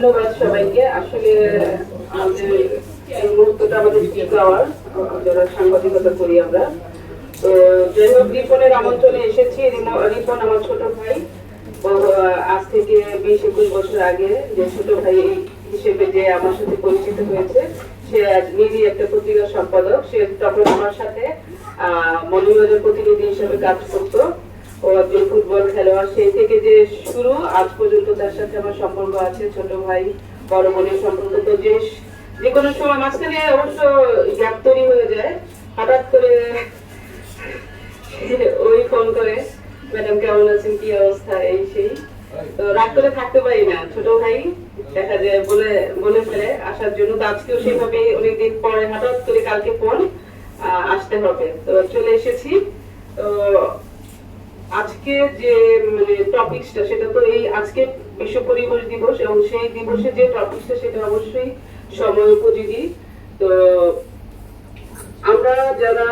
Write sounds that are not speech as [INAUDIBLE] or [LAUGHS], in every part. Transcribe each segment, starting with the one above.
ধন্যবাদ সবাইকে। আসলে মুহূর্তটা আমাদের কি পাওয়ার যারা সাংবাদিকতা করি আমরা। তো যাই হোক, রিপনের আমন্ত্রণে এসেছি। রিপন আমার ছোট ভাই। আজ থেকে বিশ একুশ বছর আগে যে ছোট ভাই হিসেবে যে আমার সাথে পরিচিত হয়েছে, সে নিজেই একটা পত্রিকার সম্পাদক। সে তখন আমার সাথে মৌলভীবাজার প্রতিনিধি হিসেবে কাজ করতো। ও একজন ফুটবল খেলোয়াড়, সেই থেকে যে শুরু, আজ পর্যন্ত তার সাথে আমার সম্পর্ক আছে, ছোট ভাই, বড় বোনের সম্পর্ক। তো যে যে কোনো সময় মাঝখানে অবশ্য গ্যাপ তৈরি হয়ে যায়, হঠাৎ করে [LAUGHS] ওই ফোন করে, ম্যাডাম, কেমন আছেন? কি অবস্থা? এই সেই। রাগ করে থাকতে পারি না। ছোট ভাই দেখা যায় বলে বলে ফেলে আসার জন্য। তো আজকেও সেভাবে অনেকদিন পরে হঠাৎ করে কালকে ফোন আসতে হবে। তো চলে এসেছি। তো আজকে যে মানে টপিকসটা সেটা তো এই আজকে বিশ্ব পরিবেশ দিবস, এবং সেই দিবসে যে টপিকসটা সেটা অবশ্যই সময় উপযোগী। তো, আমরা যারা,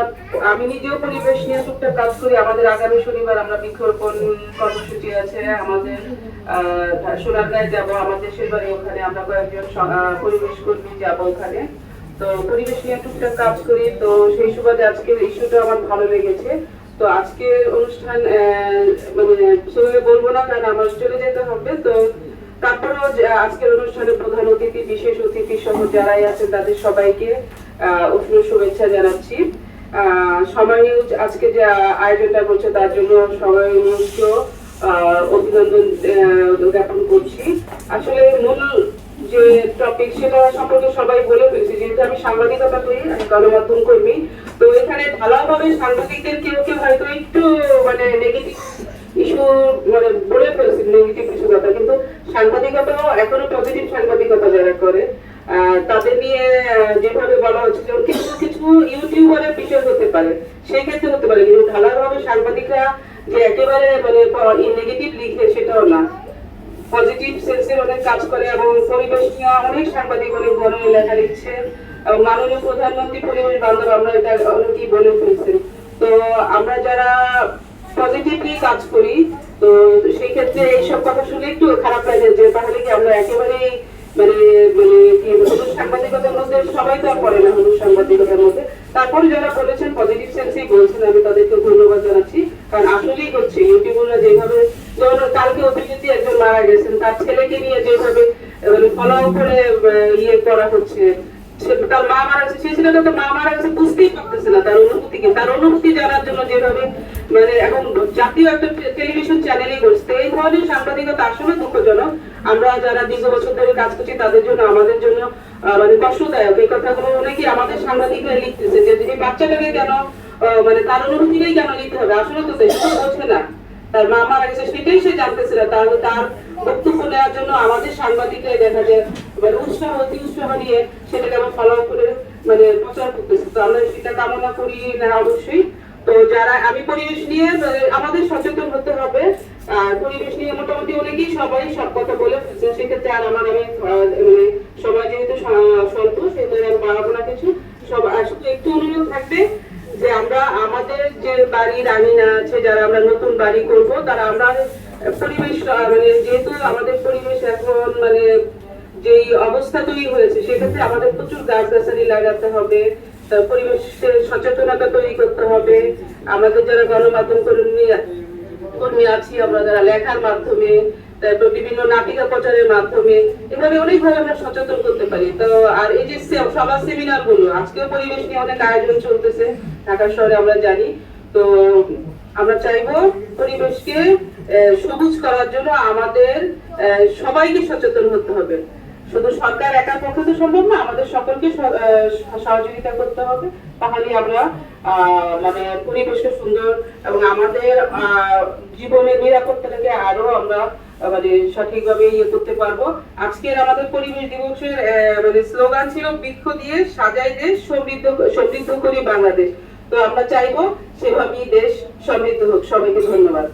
আমি নিজেও পরিবেশ নিয়ে টুকটাক কাজ করি, আমাদের আগামী শনিবার আমরা বৃক্ষরোপণ কর্মসূচি আছে, আমাদের সোনারগাঁয় যাব, আমাদের দেশের ওখানে আমরা কয়েকজন পরিবেশ কর্মী যাব ওখানে। তো, পরিবেশ নিয়ে টুকটাক কাজ করি, তো সেই সুবাদে আজকের ইস্যুটা আমার ভালো লেগেছে। তো আজকের অনুষ্ঠান মানে সেভাবে বলব না, কারণ আমার চলে যেতে হবে। তো তারপরেও আজকের অনুষ্ঠানে প্রধান অতিথি, বিশেষ অতিথি সহ যারাই আছেন তাদের সবাইকে উষ্ণ শুভেচ্ছা জানাচ্ছি। সময় নিউজ আজকে যে আয়োজনটা করছে, তার জন্য সময় নিউজকেও অভিনন্দন জ্ঞাপন করছি। আসলে মূল যে টপিক সেটা সম্পর্কে সবাই বলে ফেলছে। যেহেতু আমি সাংবাদিকতা করি, আমি গণমাধ্যম কর্মী, তো এখানে ঢালাওভাবে সাংবাদিকদের কেউ কেউ হয়তো একটু মানে নেগেটিভ ইস্যু মানে বলে ফেলছে নেগেটিভ কিছু কথা। কিন্তু সাংবাদিকতাও এখনও পজিটিভ সাংবাদিকতা যারা করে তাদের নিয়ে যেভাবে বলা হচ্ছে কিছু কিছু ইউটিউবারের বিষয় হতে পারে, সেই ক্ষেত্রে হতে পারে। কিন্তু ঢালাওভাবে সাংবাদিকরা যে একেবারে মানে নেগেটিভ লিখে সেটাও না। পজিটিভ সেন্সের অনেক কাজ করে এবং পরিবেশ নিয়ে অনেক সাংবাদিক, অনেক ধরনের লেখা লিখছে এবং মাননীয় প্রধানমন্ত্রী পরিবেশ বান্ধব আমরা এটা অনেকেই বলে ফেলছেন তো আমরা যারা পজিটিভলি কাজ করি, তো সেই ক্ষেত্রে এইসব কথা শুনে একটু খারাপ লাগে যে তাহলে কি আমরা একেবারেই মানে মানে কি হলুদ সাংবাদিকতার মধ্যে, সবাই তো আর পড়ে না হলুদ সাংবাদিকতার মধ্যে। তারপরে যারা বলেছেন পজিটিভ সেন্সেই বলছেন, আমি তাদেরকে ধন্যবাদ জানাচ্ছি। কারণ আসলেই হচ্ছে ইউটিউবাররা যেভাবে যেমন কালকে অভিনেত্রী একজন মারা গেছেন, তার ছেলেকে নিয়ে যেভাবে মানে ফলো করে ইয়ে করা হচ্ছে তার মা মারা সেই ছেলেটা তো মা মারা গেছে, বুঝতেই পারতেছে না তার অনুভূতি তার অনুভূতি জানার জন্য যেভাবে মানে এখন জাতীয় একটা টেলিভিশন চ্যানেলই করছে এই ধরনের সাংবাদিকতা আসলে দুঃখজনক। আমরা যারা দীর্ঘ বছর ধরে কাজ করছি, তাদের জন্য, আমাদের জন্য মানে কষ্টদায়ক। এই কথাগুলো অনেকেই আমাদের সাংবাদিকরা লিখতেছে যে বাচ্চাটাকে কেন মানে তার অনুভূতিটাই কেন লিখতে হবে? আসলে তো তো বোঝে না। তার মা মারা গেছে সেটাই সে জানতেছে না তাহলে তার বক্তব্য নেওয়ার জন্য আমাদের সাংবাদিকরাই দেখা যায় মানে উৎসাহ অতি উৎসাহ নিয়ে সেটাকে আমরা ফলো করে মানে প্রচার করতেছি। তো আমরা সেটা কামনা করি না, অবশ্যই। তো যারা, আমি পরিবেশ নিয়ে আমাদের সচেতন হতে হবে। আর পরিবেশ নিয়ে মোটামুটি অনেকেই সবাই সব কথা বলে সেক্ষেত্রে আর আমার আমি আহ, মানে সবাই যেহেতু স- স্বল্প সেহেতু আমি বাড়াবো না কিছু সব আর শুধু একটু অনুরোধ থাকবে যে আমরা আমাদের যে বাড়ির আঙিনা আছে যারা আমরা নতুন বাড়ি করব। তারা আমরা পরিবেশ মানে যেহেতু আমাদের পরিবেশ এখন মানে যেই অবস্থা তৈরি হয়েছে, সেক্ষেত্রে আমাদের প্রচুর গাছগাছালি লাগাতে হবে পরিবেশের সচেতনতা তৈরি করতে হবে। আমাদের যারা গণমাধ্যম কর্মী কর্মী আছি, আমরা যারা লেখার মাধ্যমে, তারপর বিভিন্ন নাটিকা প্রচারের মাধ্যমে, এভাবে অনেকভাবে আমরা সচেতন করতে পারি। তো, আর এই যে সে- সবার সেমিনারগুলো, আজকেও পরিবেশ নিয়ে অনেক আয়োজন চলতেছে, ঢাকা শহরে আমরা জানি। তো আমরা চাইব পরিবেশকে সবুজ করার জন্য আমাদের সবাইকে সচেতন হতে হবে। শুধু সরকার একার পক্ষে তো সম্ভব না আমাদের সকলকে সহযোগিতা করতে হবে তাহলে আমরা মানে পরিবেশকে সুন্দর এবং আমাদের আহ, জীবনের নিরাপত্তাটাকে আরও আমরা মানে সঠিকভাবে ইয়ে করতে পারব। আজকের আমাদের পরিবেশ দিবসের মানে স্লোগান ছিল বৃক্ষ দিয়ে সাজাই দেশ সমৃদ্ধ সমৃদ্ধ করি বাংলাদেশ। তো আমরা চাইব সেভাবেই দেশ সমৃদ্ধ হোক। সবাইকে ধন্যবাদ।